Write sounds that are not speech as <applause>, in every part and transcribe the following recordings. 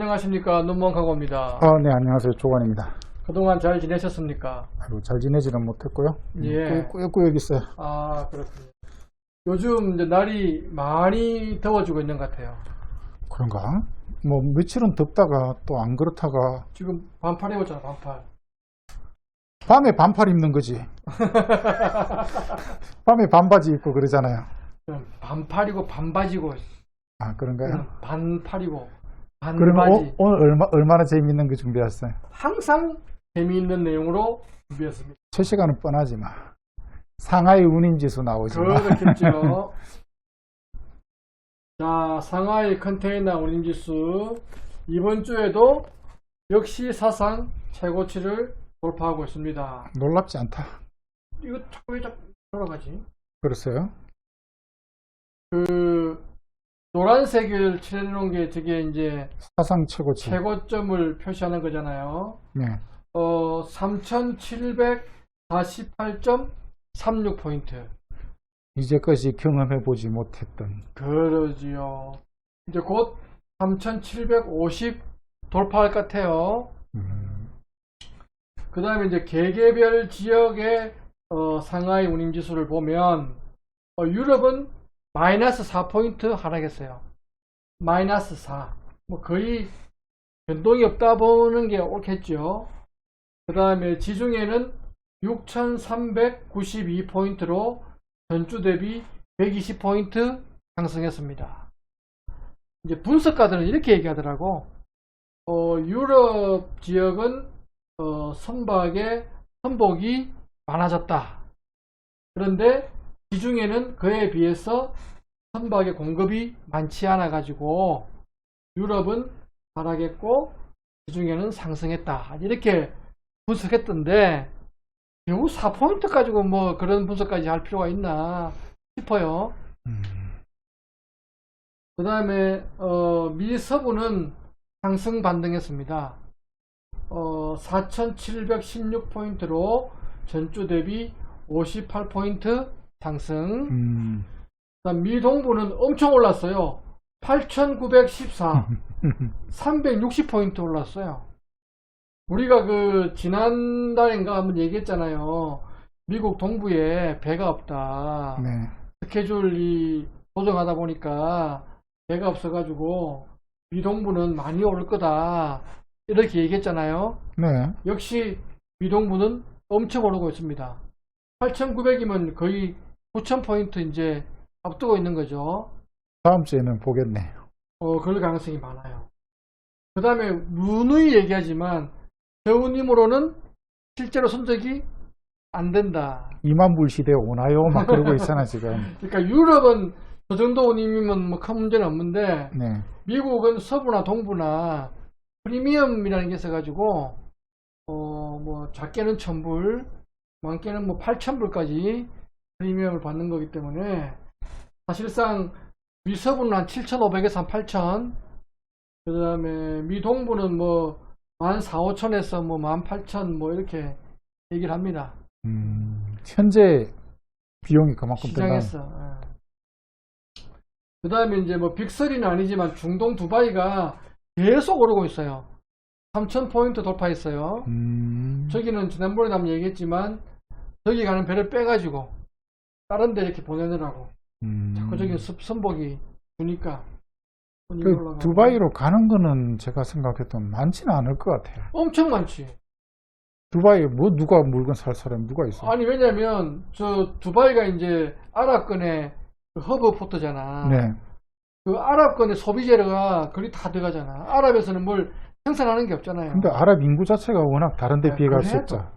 안녕하십니까 눈먼카고입니다. 아, 네, 안녕하세요. 조관입니다. 그동안 잘 지내셨습니까? 아이고, 잘 지내지는 못했고요. 예. 꾸역꾸역 있어요. 아 그렇군요. 요즘 이제 날이 많이 더워지고 있는 것 같아요. 그런가? 뭐, 며칠은 덥다가 또 안 그렇다가 지금 반팔 입었잖아 반팔. 밤에 반팔 입는 거지. <laughs> 밤에 반바지 입고 그러잖아요. 반팔이고 반바지고 아, 그런가요? 반팔이고 그러면 반바지. 오, 늘 얼마, 얼마나 재밌는 거 준비했어요? 항상 재미있는 내용으로 준비했습니다. 첫 시간은 뻔하지 마. 상하이 운임지수 나오지 마. 그렇겠죠. <laughs> 자, 상하이 컨테이너 운임지수 이번 주에도 역시 사상 최고치를 돌파하고 있습니다. 놀랍지 않다. 이거 자꾸 왜 자꾸 돌아가지? 그랬어요? 그 노란색을 칠해놓은 게 저게 이제 사상 최고치. 최고점을 표시하는 거잖아요. 네. 어, 3,748.36 포인트. 이제까지 경험해 보지 못했던. 그러지요. 이제 곧 3,750 돌파할 것 같아요. 음, 그 다음에 이제 개개별 지역의 어, 상하이 운임 지수를 보면 어, 유럽은 마이너스 4포인트 하락했어요. 마이너스 4. 뭐 거의 변동이 없다 보는 게 옳겠죠. 그 다음에 지중해는 6,392포인트로 전주 대비 120포인트 상승했습니다. 이제 분석가들은 이렇게 얘기하더라고. 어, 유럽 지역은 어, 선박의 선복이 많아졌다. 그런데 지중해는 그에 비해서 선박의 공급이 많지 않아 가지고 유럽은 하락했고 지중해는 상승했다. 이렇게 분석했던데 겨우 4포인트 가지고 뭐 그런 분석까지 할 필요가 있나 싶어요. 음, 그 다음에 어, 미 서부는 상승 반등했습니다. 어, 4,716포인트로 전주 대비 58포인트 상승. 음, 그다음 미 동부는 엄청 올랐어요. 8,914, 360포인트 <laughs> 올랐어요. 우리가 그 지난달인가 한번 얘기했잖아요. 미국 동부에 배가 없다. 네. 스케줄이 조정하다 보니까 배가 없어가지고 미동부는 많이 오를 거다 이렇게 얘기했잖아요. 네. 역시 미동부는 엄청 오르고 있습니다. 8,900이면 거의 9,000포인트 이제 앞두고 있는 거죠. 다음 주에는 보겠네. 어, 그럴 가능성이 많아요. 그 다음에 누누이 얘기하지만 배우님으로는 실제로 선적이 안 된다. 2만 불 시대 오나요? 막 그러고 있잖아, 지금. <laughs> 그러니까 유럽은 저 정도 운임이면 뭐 큰 문제는 없는데 네. 미국은 서부나 동부나 프리미엄이라는 게 있어가지고 어 뭐 작게는 1000불 많게는 뭐 8000불까지 프리미엄을 받는 거기 때문에 사실상 미서부는 한 7500에서 한 8000, 그 다음에 미동부는 뭐 14,000, 5천에서 뭐 18,000 뭐 이렇게 얘기를 합니다. 음, 현재 비용이 그만큼. 시장에서. 그 다음에 이제 뭐 빅설이는 아니지만 중동 두바이가 계속 오르고 있어요. 3,000포인트 돌파했어요. 음, 저기는 지난번에 한번 얘기했지만 저기 가는 배를 빼가지고 다른 데 이렇게 보내느라고 음. 자꾸 저기 습- 선복이 주니까 그 올라가고. 두바이로 가는 거는 제가 생각했던 많지는 않을 것 같아요. 엄청 많지 두바이 뭐 누가 물건 살 사람 누가 있어? 아니 왜냐면 저 두바이가 이제 아랍권의 그 허브 포트잖아 네. 그 아랍권의 소비 재료가 거기 다 들어가잖아 아랍에서는 뭘 생산하는 게 없잖아요 근데 아랍 인구 자체가 워낙 다른 데 야, 비해 갈수 그래도. 없죠.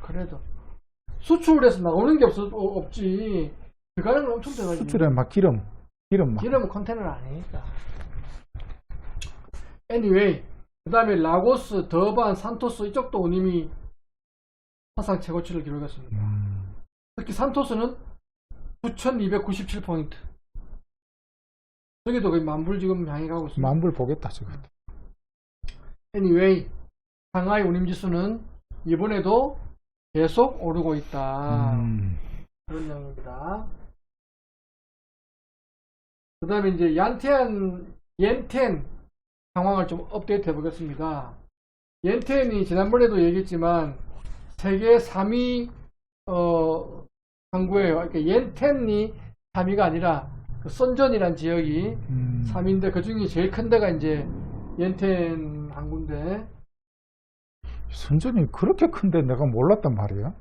그래도 수출을 해서 나오는 게 없, 없지 들어가는 건 엄청 들어가지 수출에 막 기름, 기름 막. 기름은 컨테이너는 아니니까. anyway, 그 다음에 라고스, 더반, 산토스 이쪽도 운임이 사상 최고치를 기록했습니다. 음, 특히 산토스는 9,297포인트. 저기도 거의 만불 지금 향해 가고 있습니다. 만불 보겠다 지금. anyway, 상하이 운임지수는 이번에도 계속 오르고 있다. 음, 그런 내용입니다. 그 다음에 이제 얀텐, 옌텐 상황을 좀 업데이트 해보겠습니다. 옌텐이 지난번에도 얘기했지만 세계 3위 어, 항구예요. 그러니까 옌텐이 3위가 아니라 그 선전이란 지역이 음, 3위인데 그 중에 제일 큰 데가 이제 옌텐 항구인데 선전이 그렇게 큰데 내가 몰랐단 말이야.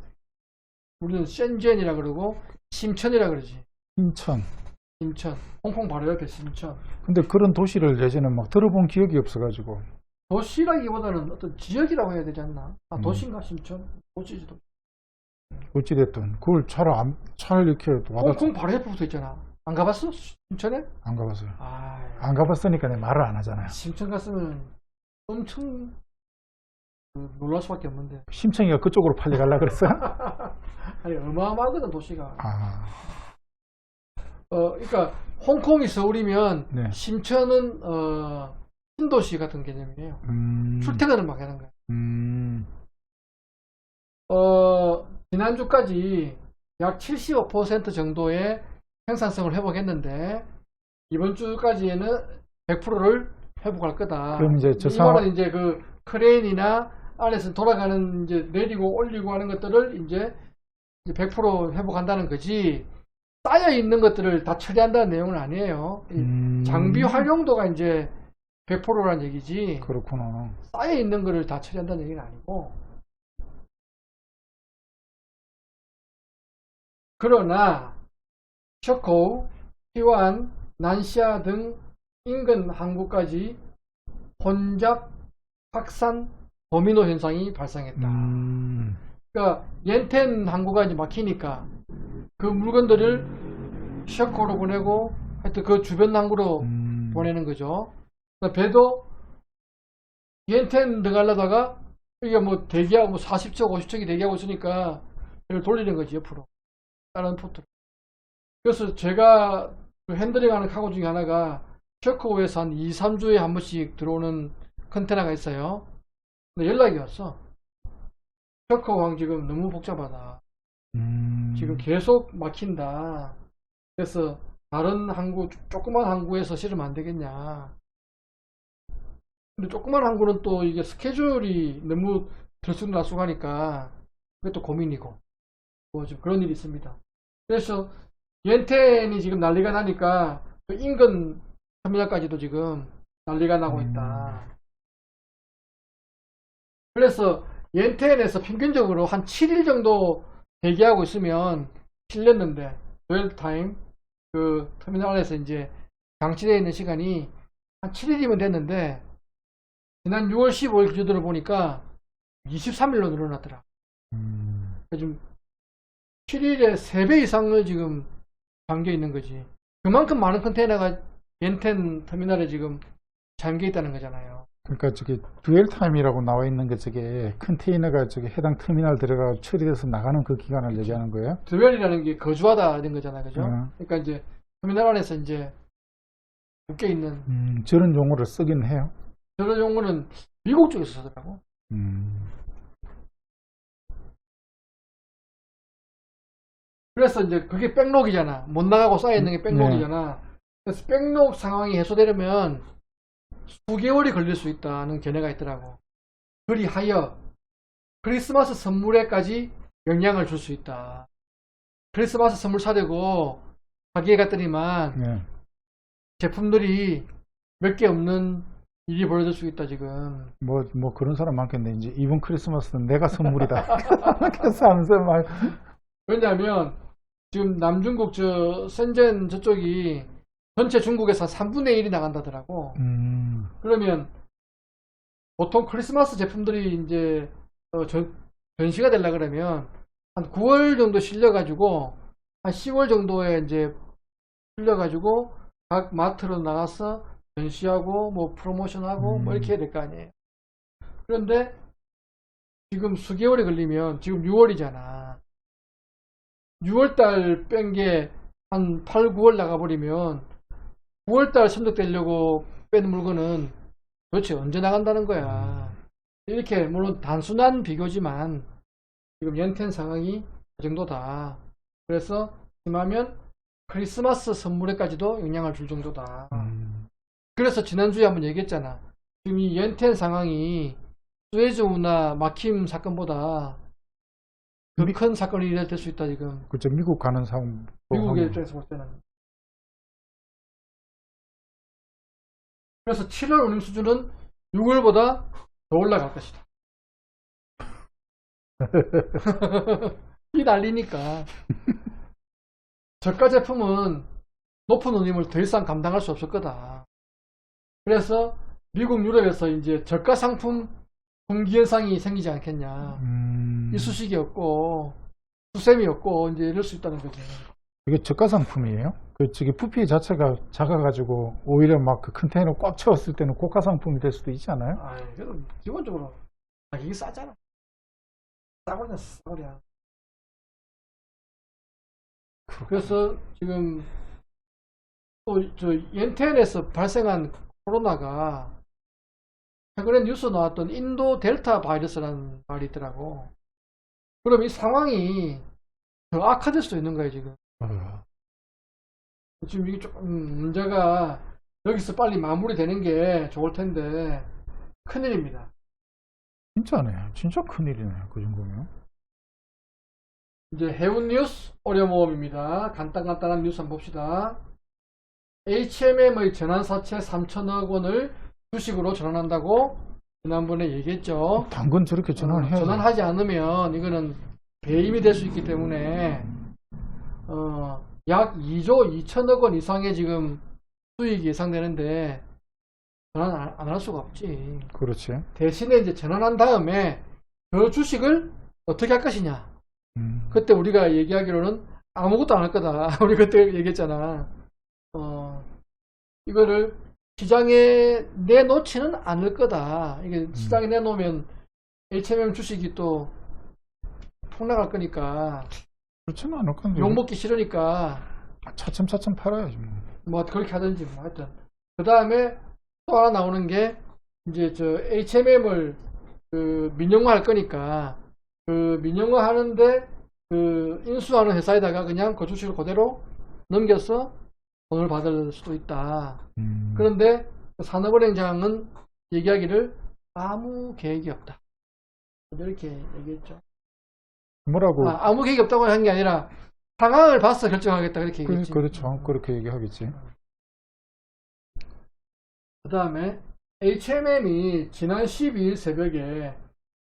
우리는 센젠이라 그러고 심천이라 그러지. 인천. 심천. 홍콩 바로 옆에 심천. 근데 그런 도시를 예전에 막 들어본 기억이 없어가지고. 도시라기보다는 어떤 지역이라고 해야 되지 않나? 아, 음. 도시인가 심천? 도시지도. 어찌됐든 그걸 잘, 안, 잘 이렇게 와닿 홍콩 바로 옆에 붙어 있잖아. 안 가봤어? 심천에? 안 가봤어요. 아, 안 가봤으니까 내 말을 안 하잖아요. 심천 갔으면 엄청 그 놀랄 수밖에 없는데. 심청이가 그쪽으로 가려 그랬어? <laughs> 아니 어마어마하거든 도시가. 아, 어, 그러니까 홍콩이 서울이면 네. 심천은 어, 신도시 같은 개념이에요. 음, 출퇴근을 막 하는 거야. 음, 어, 지난주까지 약 75% 정도의 생산성을 회복했는데 이번 주까지에는 100%를 회복할 거다. 그럼 이제 저 이거는 상황- 이제 그 크레인이나 안에서 돌아가는 이제 내리고 올리고 하는 것들을 이제 100% 회복한다는 거지. 쌓여 있는 것들을 다 처리한다는 내용은 아니에요. 이 음, 장비 활용도가 이제 100%란 얘기지. 그렇구나. 쌓여 있는 거를 다 처리한다는 얘기는 아니고. 그러나 셔코우, 티완, 난시아 등 인근 항구까지 혼잡, 확산, 도미노 현상이 발생했다. 음, 그러니까 옌텐 항구가 이제 막히니까 그 물건들을 셔코로 보내고 하여튼 그 주변 항구로 음, 보내는 거죠. 그러니까 배도 옌텐 들어가려다가 이게 뭐 대기하고 뭐 40척, 50척이 대기하고 있으니까 배를 돌리는 거지 옆으로 다른 포트. 그래서 제가 그 핸들링하는 카고 중에 하나가 셔코우에서 한 2, 3주에 한 번씩 들어오는 컨테너가 있어요. 근데 연락이 왔어. 셔코우항 지금 너무 복잡하다. 음, 지금 계속 막힌다. 그래서 다른 항구, 조그만 항구에서 실으면 안 되겠냐. 근데 조그만 항구는 또 이게 스케줄이 너무 들쑥날쑥하니까 그게 또 고민이고. 뭐 좀 그런 일이 있습니다. 그래서 옌텐이 지금 난리가 나니까 그 인근 터미널까지도 지금 난리가 나고 있다. 그래서 옌텐에서 평균적으로 한 7일 정도 대기하고 있으면 실렸는데 웰 타임 그 터미널 안에서 이제 장치되어 있는 시간이 한 7일이면 됐는데 지난 6월 15일 기준으로 보니까 23일로 늘어났더라. 음, 지금 7일에 3배 이상을 지금 잠겨 있는 거지. 그만큼 많은 컨테이너가 옌텐 터미널에 지금 잠겨 있다는 거잖아요. 그러니까 저기 듀얼 타임이라고 나와 있는 게 저게 컨테이너가 저기 해당 터미널 들어가 처리돼서 나가는 그 기간을 얘기하는 거예요? 드웰이라는 게 거주하다 는 거잖아요. 그죠? 음. 그러니까 이제 터미널 안에서 이제 묶여 있는 음, 저런 용어를 쓰긴 해요. 저런 용어는 미국 쪽에서 쓰더라고. 음, 그래서 이제 그게 백록이잖아. 못 나가고 쌓여 있는 게 네. 백록이잖아. 그래서 백록 상황이 해소되려면 수개월이 걸릴 수 있다는 견해가 있더라고. 그리하여 크리스마스 선물에까지 영향을 줄 수 있다. 크리스마스 선물 사려고 가게에 갔더니만 네. 제품들이 몇 개 없는 일이 벌어질 수 있다 지금. 뭐, 뭐 그런 사람 많겠네. 이제 이번 크리스마스는 내가 선물이다. <laughs> 그래서 하면서 막, 왜냐하면 지금 남중국 저 센젠 저쪽이 전체 중국에서 3분의 1이 나간다더라고. 음, 그러면 보통 크리스마스 제품들이 이제 어, 전, 전시가 되려 그러면 한 9월 정도 실려 가지고 한 10월 정도에 이제 실려가지고 각 마트로 나가서 전시하고 뭐 프로모션하고 뭐 음. 이렇게 해야 될 거 아니에요. 그런데 지금 수개월이 걸리면 지금 6월이잖아. 6월달 뺀 게 한 8, 9월 나가버리면 9월달 선적되려고 뺀 물건은 도대체 언제 나간다는 거야. 이렇게 물론 단순한 비교지만 지금 연텐 상황이 그 정도다. 그래서 심하면 크리스마스 선물에까지도 영향을 줄 정도다. 음, 그래서 지난주에 한번 얘기했잖아. 지금 이 연텐 상황이 수에즈 운하 막힘 사건보다 더 큰 사건이 될수 있다 지금 그죠 미국 가는 상황 미국의 입장에서 볼 때는 그래서 7월 운임 수준은 6월보다 더 올라갈 것이다. <laughs> 이 난리니까. 저가 제품은 높은 운임을 더 이상 감당할 수 없을 거다. 그래서 미국 유럽에서 이제 저가 상품 분기 현상이 생기지 않겠냐. 음, 이쑤시개 없고 수세미 없고 이제 이럴 수 있다는 거죠 이게 저가 상품이에요? 그 저기 부피 자체가 작아가지고 오히려 막 그 컨테이너 꽉 채웠을 때는 고가 상품이 될 수도 있지 않아요? 아, 그래도 기본적으로 가격이 싸잖아. 싸구려 싸구려. 그래서 지금 또저 엔텐에서 발생한 코로나가 최근에 뉴스 나왔던 인도 델타 바이러스라는 말이 있더라고. 그럼 이 상황이 더 악화될 수도 있는 거예요 지금. 어, 지금 이게 조금 문제가 여기서 빨리 마무리되는 게 좋을 텐데 큰일입니다. 진짜네. 진짜 큰일이네. 그 정도면. 이제 해운 뉴스 어려모험입니다. 간단간단한 뉴스 한번 봅시다. HMM의 전환사채 3천억 원을 주식으로 전환한다고 지난번에 얘기했죠. 당근 저렇게. 어, 전환하지 않으면 이거는 배임이 될 수 있기 때문에 어, 약 2조 2천억 원 이상의 지금 수익이 예상되는데 전환 안 할 수가 없지. 그렇지. 대신에 이제 전환한 다음에 그 주식을 어떻게 할 것이냐. 음, 그때 우리가 얘기하기로는 아무것도 안 할 거다. <laughs> 우리 그때 얘기했잖아. 어, 이거를 시장에 내놓지는 않을 거다. 이게 시장에 내놓으면 HMM 주식이 또 폭락할 거니까 그렇지는 않을 건데. 욕먹기 싫으니까 차츰차츰 팔아야지. 뭐. 뭐 그렇게 하든지 뭐 하여튼 그 다음에 또 하나 나오는 게 이제 저 HMM을 그 민영화 할 거니까 그 민영화 하는데 그 인수하는 회사에다가 그냥 그 주식을 그대로 넘겨서 돈을 받을 수도 있다. 음, 그런데 그 산업은행장은 얘기하기를 아무 계획이 없다. 이렇게 얘기했죠. 뭐라고? 아, 아무 계획이 없다고 한 게 아니라 상황을 봐서 결정하겠다 그렇게 그, 얘기했지. 그렇죠. 그렇게 얘기하겠지. 그 다음에 HMM이 지난 12일 새벽에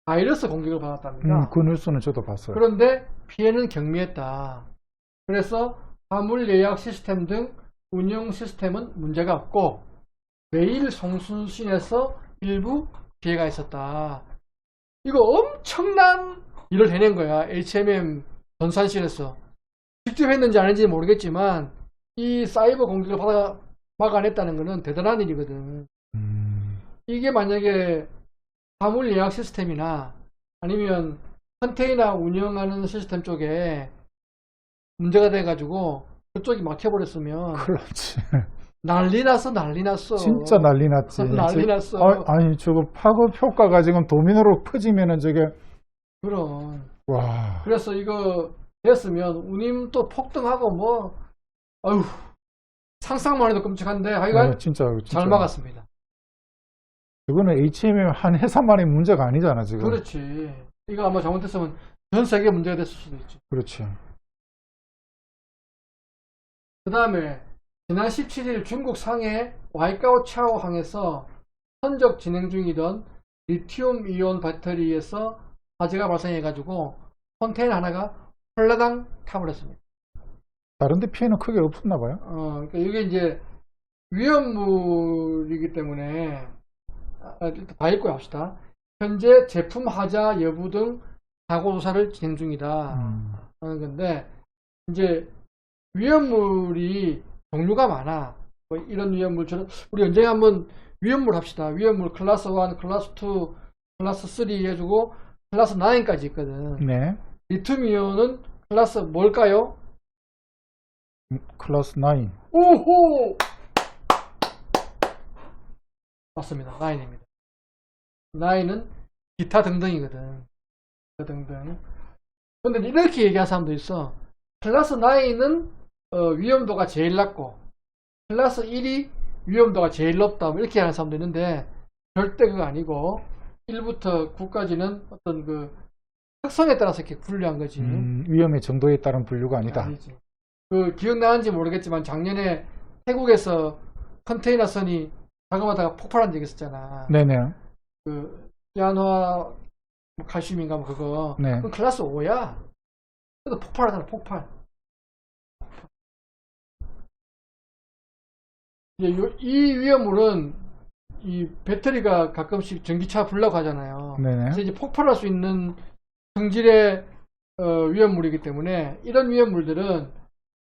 바이러스 공격을 받았답니다. 음, 그 뉴스는 저도 봤어요. 그런데 피해는 경미했다. 그래서 화물 예약 시스템 등 운영 시스템은 문제가 없고 메일 송수신에서 일부 피해가 있었다. 이거 엄청난 일을 해낸 거야. HMM 전산실에서. 직접 했는지 아닌지 모르겠지만 이 사이버 공격을 받아 막아냈다는 거는 대단한 일이거든. 음, 이게 만약에 화물 예약 시스템이나 아니면 컨테이너 운영하는 시스템 쪽에 문제가 돼가지고 그쪽이 막혀버렸으면 났지. 난리 났어 난리 났어 진짜 난리 났지. <laughs> 난리 났어 아, 아니, 저거 파급 효과가 지금 도미노로 퍼지면은 저게, 그럼 와. 그래서 이거 됐으면 운임 또 폭등하고 뭐 아유 상상만 해도 끔찍한데 하여간 네, 진짜, 진짜. 잘 막았습니다 이거는 HMM 한 회사만의 문제가 아니잖아, 지금. 그렇지 이거 아마 잘못했으면 전 세계 문제가 됐을 수도 있지 그렇지. 그 다음에 지난 17일 중국 상해 와이카오 차오 항에서 선적 진행 중이던 리튬 이온 배터리에서 화재가 발생해가지고 컨테이너 하나가 홀라당 타버렸습니다. 다른데 피해는 크게 없었나 봐요. 어, 그러니까 이게 이제 위험물이기 때문에 아, 다 읽고 합시다. 현재 제품 하자 여부 등 사고 조사를 진행 중이다. 음, 하는 건데 이제 위험물이 종류가 많아. 뭐 이런 위험물처럼 우리 언제 한번 위험물 합시다. 위험물 클래스 1, 클래스 2, 클래스 3 해주고 클래스 9까지 있거든. 네. 리튬이온은 클래스 뭘까요? 음, 클래스 9. 오호! 맞습니다. 9입니다. 9은 기타 등등이거든. 기타 등등. 근데 이렇게 얘기하는 사람도 있어. 클래스 9은 어, 위험도가 제일 낮고 클래스 1이 위험도가 제일 높다. 뭐 이렇게 하는 사람도 있는데 절대 그거 아니고 1부터 9까지는 어떤 그 특성에 따라서 이렇게 분류한 거지. 음, 위험의 정도에 따른 분류가 아니다. 아니지. 그 기억나는지 모르겠지만 작년에 태국에서 컨테이너 선이 작업하다가 폭발한 적이 있었잖아. 네네. 그 시아노아 뭐 칼슘인가 뭐 그거. 네. 그건 클래스 5야. 그래도 폭발하잖아 폭발. 이 위험물은 이 배터리가 가끔씩 전기차 불라고 하잖아요. 네네. 그래서 이제 폭발할 수 있는 성질의 어, 위험물이기 때문에 이런 위험물들은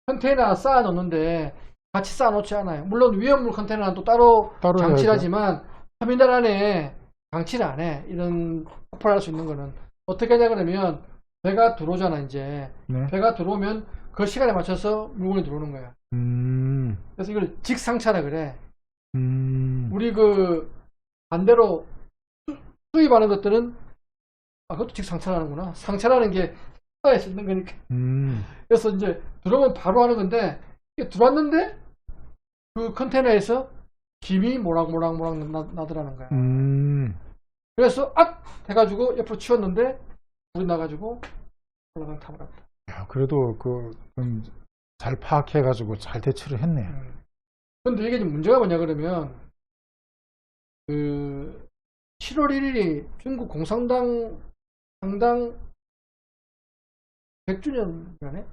컨테이너 쌓아 놓는데 같이 쌓아 놓지 않아요. 물론 위험물 컨테이너는 또 따로 따로 장치를. 하지만 터미널 안에 장치를 안 해. 이런 폭발할 수 있는 거는 어떻게 하냐 그러면 배가 들어오잖아 이제 네. 배가 들어오면 그 시간에 맞춰서 물건이 들어오는 거야. 음, 그래서 이걸 직상차라 그래. 음, 우리 그 반대로 수- 수입하는 것들은 아 그것도 직상차라는구나. 상차라는 게 사에 쓰는 거니까. 음, 그래서 이제 들어오면 바로 하는 건데 이게 들어왔는데 그 컨테이너에서 김이 모락모락모락 나, 나더라는 거야. 음. 그래서 악 해가지고 옆으로 치웠는데 물이 나가지고 올라간 타버렸다. 야, 그래도 그, 음, 잘 파악해가지고 잘 대처를 했네. 근데 이게 지금 문제가 뭐냐 그러면 그 7월 1일이 중국 공산당 상당 100주년이라네.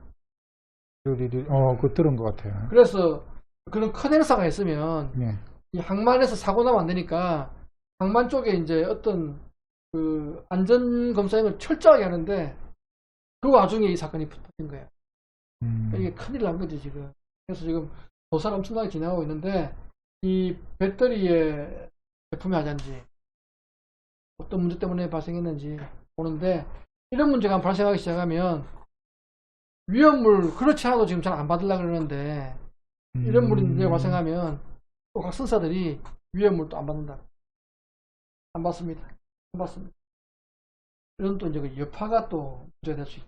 그 일이, 어, 그 들은 것 같아요. 그래서 그런 큰 행사가 있으면 네. 이 항만에서 사고 나면 안 되니까 항만 쪽에 이제 어떤 그 안전 검사를 철저하게 하는데 그 와중에 이 사건이 터진 거야. 음, 이게 큰일 난 거지 지금. 그래서 지금 조사를 엄청나게 진행하고 있는데 이 배터리의 제품이 하자인지 어떤 문제 때문에 발생했는지 보는데 이런 문제가 발생하기 시작하면 위험물 그렇지 않아도 지금 잘 안 받으려고 그러는데 이런 음. 문제가 발생하면 또 각 선사들이 위험물 또 안 받는다. 안 받습니다. 안 받습니다. 이런 또 이제 그 여파가 또 문제가 될 수 있다.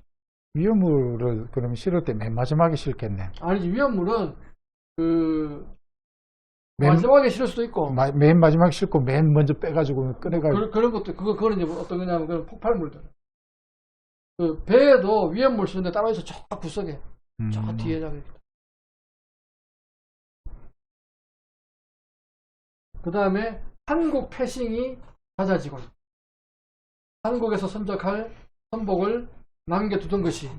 위험물을 그러면 실을 때 맨 마지막에 실겠네. 아니지 위험물은 그 맨, 마지막에 실을 수도 있고. 마- 맨 마지막에 실고 맨 먼저 빼가지고 꺼내가 그, 그런 것도 그거 그거는 이제 뭐 어떤 거냐면 그런 폭발물들. 그 배에도 위험물 쓰는데 있어. 저 구석에. 음, 저 뒤에 저기 그 다음에 한국 패싱이 잦아지고. 한국에서 선적할 선복을 남겨두던 것이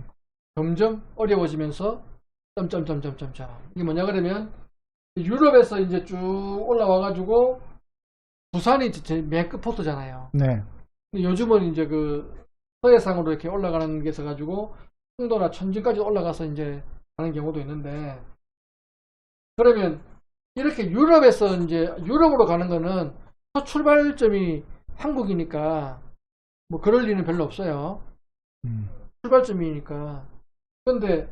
점점 어려워지면서 점점점점점점 이게 뭐냐 그러면 유럽에서 이제 쭉 올라와 가지고 부산이 제일 맨 끝포트잖아요. 네. 근데 요즘은 이제 그 서해상으로 이렇게 올라가는 게 있어가지고 송도나 천진까지 올라가서 이제 가는 경우도 있는데 그러면 이렇게 유럽에서 이제 유럽으로 가는 거는 첫 출발점이 한국이니까 뭐 그럴 리는 별로 없어요. 음, 출발점이니까. 근데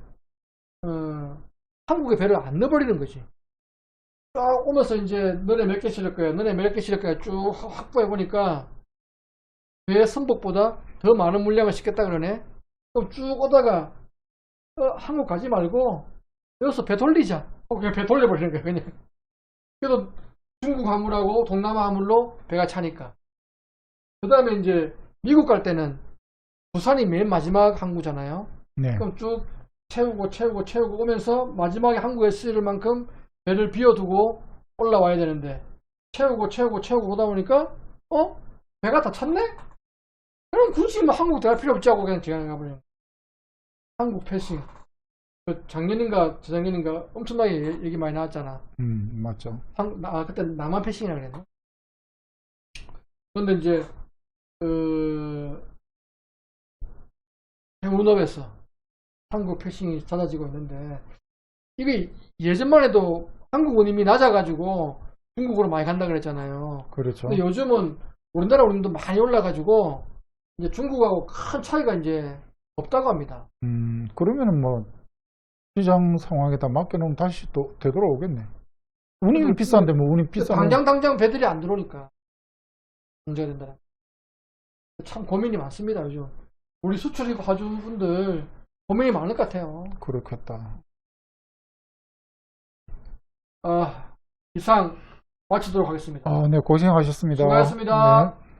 어, 한국에 배를 안 넣어버리는 거지. 쫙 오면서 이제 너네 몇 개 실을 거야, 너네 몇 개 실을 거야 쭉 확보해 보니까 배 선복보다 더 많은 물량을 싣겠다 그러네. 그럼 쭉 오다가 어, 한국 가지 말고 여기서 배 돌리자. 어, 그냥 배 돌려버리는 거야 그냥. 그래도 중국 화물하고 동남아 화물로 배가 차니까. 그 다음에 이제 미국 갈 때는 부산이 맨 마지막 항구잖아요. 네. 그럼 쭉 채우고 채우고 채우고 오면서 마지막에 한국에 쓰일 만큼 배를 비워두고 올라와야 되는데 채우고 채우고 채우고 오다 보니까 어? 배가 다 찼네? 그럼 굳이 뭐 한국 들어갈 필요 없지 하고 그냥 지나가버려 한국 패싱 그 작년인가 재작년인가 엄청나게 얘- 얘기 많이 나왔잖아 음, 맞죠. 한, 아, 그때 남한 패싱이라 그랬나? 그런데 이제, 그, 해운업에서 한국 패싱이 잦아지고 있는데, 이게 예전만 해도 한국 운임이 낮아가지고 중국으로 많이 간다 그랬잖아요. 그렇죠. 근데 요즘은 우리나라 운임도 많이 올라가지고, 이제 중국하고 큰 차이가 이제 없다고 합니다. 음, 그러면은 뭐, 시장 상황에 다 맡겨놓으면 다시 또 되돌아오겠네. 운임이 비싼데 뭐 운임 비싼 당장 당장 배들이 안 들어오니까 문제가 된다. 참 고민이 많습니다 요즘. 우리 수출 가주분들 고민이 많을 것 같아요. 그렇겠다. 아 이상 마치도록 하겠습니다. 아, 네, 고생하셨습니다. 수고하셨습니다. 네.